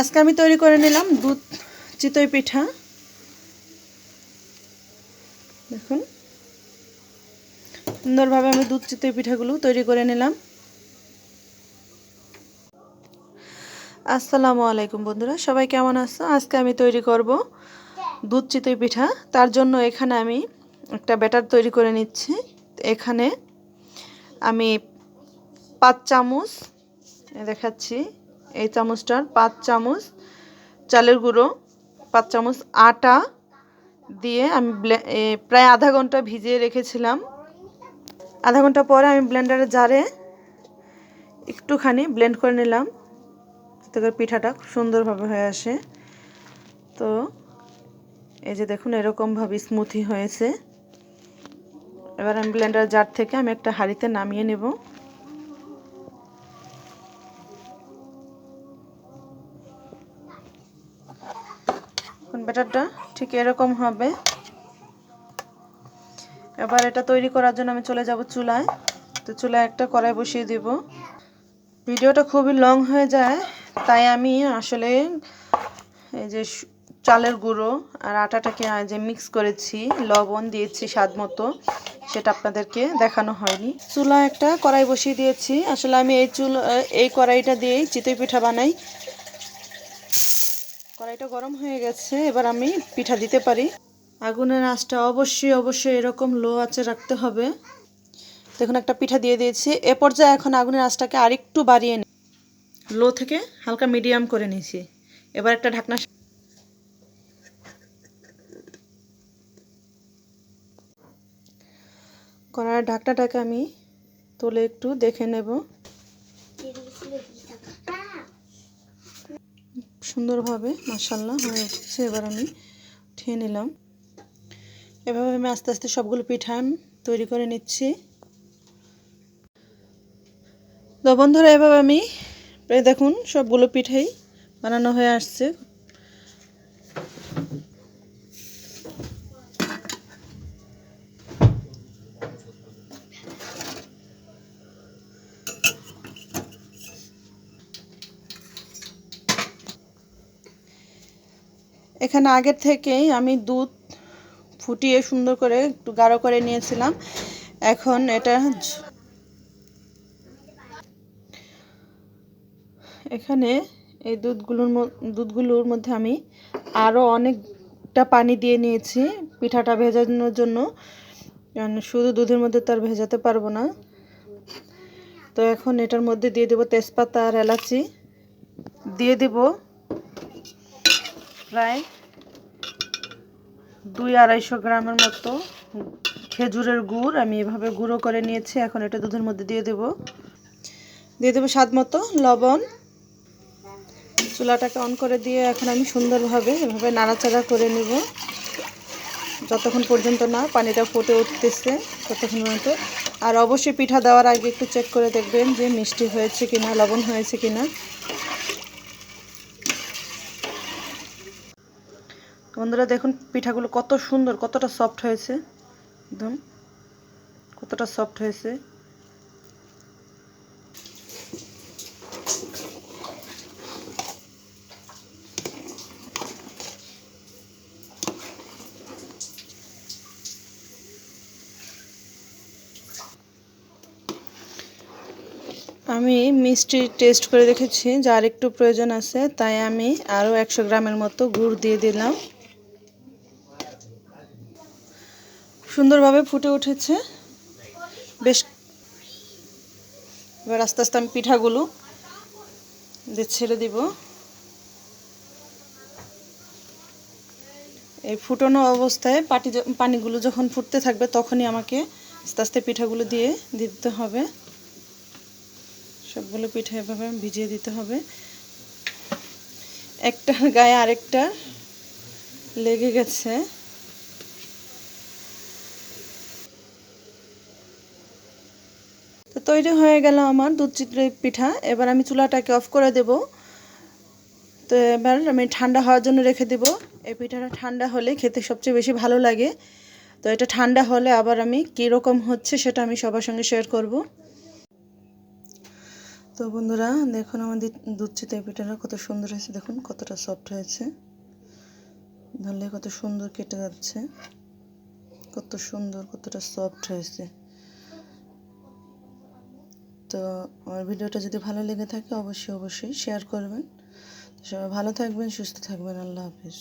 আজকে আমি তৈরি করে নিলাম দুধ চিতই পিঠা। দেখুন। সুন্দরভাবে আমি দুধ চিতই পিঠাগুলো তৈরি করে নিলাম। আসসালামু আলাইকুম বন্ধুরা, সবাই কেমন আছো? আজকে আমি তৈরি করব দুধ চিতই পিঠা। তার জন্য এখানে আমি একটা ব্যাটার তৈরি করে নিচ্ছি। এখানে আমি পাঁচ চামচ, দেখাচ্ছি। এই চামচটার পাঁচ চামচ চালের গুঁড়ো, পাঁচ চামচ আটা দিয়ে আমি প্রায় আধা ঘণ্টা ভিজিয়ে রেখেছিলাম। আধা ঘণ্টা পরে আমি ব্লেন্ডারে জারে একটুখানি ব্লেন্ড করে নিলাম। যাতে করে পিঠাটা খুব সুন্দরভাবে হয়ে আসে। তো এই যে দেখুন, এরকমভাবে স্মুথি হয়েছে। এবার আমি ব্লেন্ডার জার থেকে আমি একটা হাঁড়িতে নামিয়ে নেব। এখন ব্যাটারটা, ঠিক এরকম হবে। এবার এটা তৈরি করার জন্য আমি চলে যাব চুলায়। তো চুলায় একটা কড়াই বসিয়ে দিব। ভিডিওটা খুবই লং হয়ে যায়, তাই আমি আসলে এই যে চালের গুঁড়ো আর আটাটাকে যে মিক্স করেছি, লবণ দিয়েছি স্বাদ মতো, সেটা আপনাদেরকে দেখানো হয়নি। চুলা একটা কড়াই বসিয়ে দিয়েছি। আসলে আমি এই চুল এই কড়াইটা দিয়েই চিতই পিঠা বানাই। কড়াইটা গরম হয়ে গেছে, এবার আমি পিঠা দিতে পারি। আগুনের আঁচটা অবশ্যই অবশ্যই এরকম লো আঁচে রাখতে হবে। দেখুন, একটা পিঠা দিয়ে দিয়েছি। এ পর্যায়ে এখন আগুনের আঁচটাকে আরেকটু বাড়িয়ে নিই লো থেকে হালকা মিডিয়াম করে নিয়েছি। এবার একটা ঢাকনা কড়াইয়ের ঢাকনাটাকে আমি তুলে একটু দেখে নেব। সুন্দরভাবে মাসাল্লা হয়ে উঠেছে। এবার আমি উঠিয়ে নিলাম। এভাবে আমি আস্তে আস্তে সবগুলো পিঠা তৈরি করে নিচ্ছি। তো বন্ধুরা এভাবে আমি প্রায় দেখুন, সবগুলো পিঠাই বানানো হয়ে আসছে। এখানে আগের থেকেই আমি দুধ ফুটিয়ে সুন্দর করে একটু গাঢ় করে নিয়েছিলাম। এখন এটা এখানে এই দুধগুলোর দুধগুলোর মধ্যে আমি আরও অনেকটা পানি দিয়ে নিয়েছি। পিঠাটা ভেজানোর জন্য। শুধু দুধের মধ্যে তো আর ভেজাতে পারব না। তো এখন এটার মধ্যে দিয়ে দেবো তেজপাতা আর এলাচি। দিয়ে দেব প্রায় দুই আড়াইশো গ্রামের মতো খেজুরের গুড় আমি এভাবে গুঁড়ো করে নিয়েছি। এখন এটা দুধের মধ্যে দিয়ে দেব। দিয়ে দেবো স্বাদ মতো লবণ। চুলাটাকে অন করে দিয়ে এখন আমি সুন্দরভাবে এভাবে নাড়াচাড়া করে নেব। যতক্ষণ পর্যন্ত না পানিটা ফুটে উঠতেছে, ততক্ষণ পর্যন্ত। আর অবশ্যই পিঠা দেওয়ার আগে একটু চেক করে দেখবেন যে মিষ্টি হয়েছে কিনা, লবণ হয়েছে কিনা। বন্ধুরা দেখুন, পিঠাগুলো কত সুন্দর, কতটা সফট হয়েছে। একদম, কতটা সফট হয়েছে। আমি মিষ্টি টেস্ট করে দেখেছি যে আর একটু প্রয়োজন আছে, তাই আমি আরও একশো গ্রামের মতো গুড় দিয়ে দিলাম। সুন্দরভাবে ফুটে উঠেছে। বেশ এবার আস্তে আস্তে আমি পিঠাগুলো দিয়ে ছেড়ে দিব। এই ফুটানো অবস্থায় পাটি পানিগুলো যখন ফুটতে থাকবে তখনই আমাকে আস্তে আস্তে পিঠাগুলো দিয়ে দিতে হবে। সবগুলো পিঠা এভাবে ভিজিয়ে দিতে হবে। একটার গায়ে আরেকটা লেগে গেছে তো তৈরি হয়ে গেল আমার দুধ চিত্রের পিঠা। এবার আমি চুলাটাকে অফ করে দেব। তো এবার আমি ঠান্ডা হওয়ার জন্য রেখে দেব। এই পিঠাটা ঠান্ডা হলে খেতে সবচেয়ে বেশি ভালো লাগে। তো এটা ঠান্ডা হলে আবার আমি কীরকম হচ্ছে সেটা আমি সবার সঙ্গে শেয়ার করব। তো বন্ধুরা, দেখুন আমাদের দুধ চিতই পিঠাটা কত সুন্দর হয়েছে। দেখুন কতটা সফট হয়েছে। ধরলে কত সুন্দর কেটে যাচ্ছে। কত সুন্দর, কতটা সফট হয়েছে। তো আমার ভিডিওটা যদি ভালো লেগে থাকে, অবশ্যই অবশ্যই শেয়ার করবেন। সবাই ভালো থাকবেন, সুস্থ থাকবেন। আল্লাহ হাফিজ।